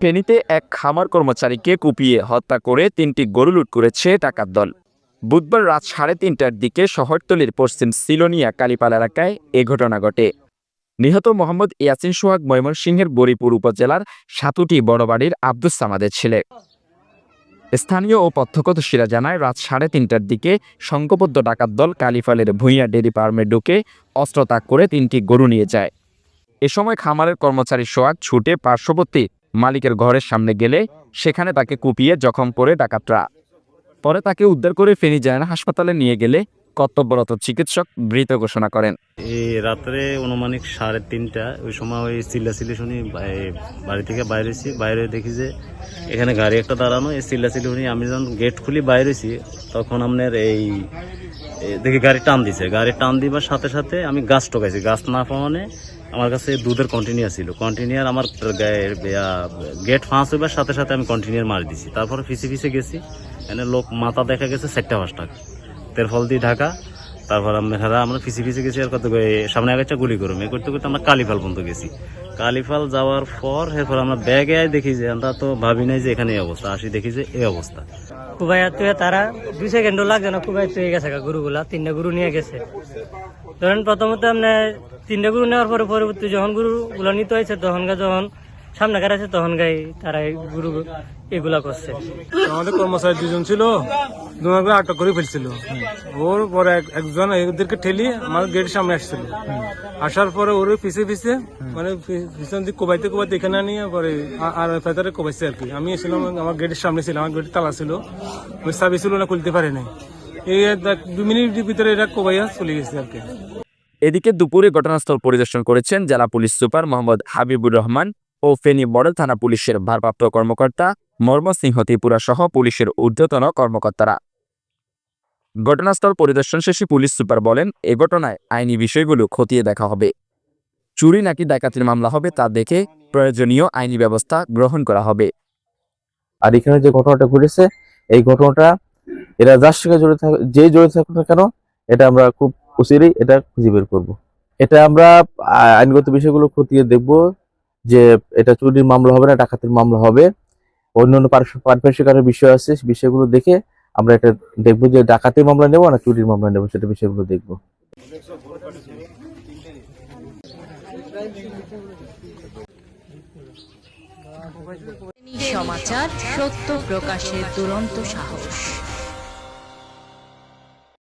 ফেনীতে এক খামার কর্মচারীকে কুপিয়ে হত্যা করে তিনটি গরু লুট করেছে ডাকাত দল। বুধবার রাত সাড়ে তিনটার দিকে শহরতলির পশ্চিম সিলোনিয়া কালীপাল এলাকায় এ ঘটনা ঘটে। নিহত মোহাম্মদ ইয়াসিন সোহাগ ময়মনসিংহের বরিপুর উপজেলার সাতুটি বড়বাড়ির আব্দুস সামাদের ছেলে। স্থানীয় ও প্রত্যক্ষদর্শীরা জানায়, রাত সাড়ে তিনটার দিকে সংঘবদ্ধ ডাকাত দল কালীফালের ভূঁইয়া ডেরি ফার্মে ঢুকে অস্ত্র তাক করে তিনটি গরু নিয়ে যায়। এ সময় খামারের কর্মচারী সোহাগ ছুটে পার্শ্ববর্তী মালিকের ঘরের সামনে গেলে সেখানে তাকে কুপিয়ে জখম করে ডাকাতরা। পরে তাকে উদ্ধার করে ফেনী জেনা হাসপাতালে নিয়ে গেলে কর্তব্যরত চিকিৎসক মৃত ঘোষণা করেন। এই রাত্রে অনুমানিক সাড়ে তিনটা, ওই সময় ওই চিল্লা চিল্লাচিল্লি শুনি বাড়ি থেকে বাইরেছি বাইরে দেখি যে এখানে গাড়ি একটা দাঁড়ানো, এই চিল্লাচিল্লি শুনি আমি যখন গেট খুলি বাইরেছি তখন আপনার এই দেখি গাড়ি টান দিছে। গাড়ি টান দিবার সাথে সাথে আমি গাছ টোকাইছি গাছ না পাওয়ানে আমার কাছে দুধের কন্টিনিউয়ার ছিল। কন্টিনিউয়ার আমার গেট ফাঁস হইবার সাথে সাথে আমি কন্টিনিউয়ার মারি দিছি। তারপর ফিসে ফিসে গেছি। এনে লোক মাথা দেখা গেছে চারটা পাঁচটা। তের ফল দিয়ে ঢাকা। তারপর আমরা আমরা ফিসি ফিসি গেছি আর কত সামনে আগে গুলি করুম। এ করতে করতে আমরা কালীফাল পর্যন্ত গেছি। কালীফাল যাওয়ার পর এরপর আমরা ব্যাগে দেখি যে আমরা তো ভাবি নাই যে এখানে এই অবস্থা। আসি দেখি যে এই অবস্থা। তারা দুই সেকেন্ডও লাগছে না কুবাই তুই গেছে গরুগুলা, তিনটা গুরু নিয়ে গেছে। ধরেন প্রথমত তিনটা গরু নেওয়ার পরে পরবর্তী যখন গরুগুলো নিতে হয়েছে, তখন যখন সামনে কার আছে তখন গাই তারা গরু এগুলা করছে। আমাদের কর্মচারী দুজন ছিল দুজনকে আটক করে ফেলছিল। ওর পরে একজন এদেরকে ঠেলি আমার গেটের সামনে আসছিল। আসার পরে ওর পিছে পিছে মানে পিছন দিকে কোবাইতে কোবাইতে এখানে নিয়ে পরে আর ফেতারে কোবাইছে আর কি। আমি এসেছিলাম আমার গেটের সামনে ছিল আমার গেটের তালা ছিল। ওই চাবি ছিল না খুলতে পারে নাই। এই দু মিনিটের ভিতরে এটা কোবাইয়া চলে গেছে আর কি। এদিকে দুপুরে ঘটনাস্থল পরিদর্শন করেছেন জেলা পুলিশ সুপার মোহাম্মদ হাবিবুর রহমান। ও ফেনী মডেল থানা পুলিশের ভারপ্রাপ্ত কর্মকর্তা মর্মসিংহ ত্রিপুরা সহ পুলিশের ঊর্ধ্বতন কর্মকর্তারা। ঘটনাস্থল পরিদর্শন শেষে পুলিশ সুপার বলেন, এ ঘটনায় আইনি বিষয়গুলো খতিয়ে দেখা হবে। চুরি নাকি ডাকাতির মামলা হবে তা দেখে প্রয়োজনীয় আইনি ব্যবস্থা গ্রহণ করা হবে। আর এখানে যে ঘটনাটা ঘটেছে, এই ঘটনাটা এরা যার সঙ্গে জড়িত যে জড়িত থাকুক না কেন, এটা আমরা খুব অচিরেই এটা খুঁজে বের করব। এটা আমরা আইনগত বিষয়গুলো খতিয়ে দেখব। যে এটা চুরির মামলা হবে না, ডাকাতির মামলা হবে। অন্যান্য পারিশ- পারিপার্শ্বিক আরও বিষয় আছে, বিষয়গুলো দেখে আমরা এটা দেখব যে ডাকাতির মামলা নেব না চুরির মামলা নেব, সেটা বিষয়গুলো দেখব। সমাচার, সত্য প্রকাশের দুরন্ত সাহস।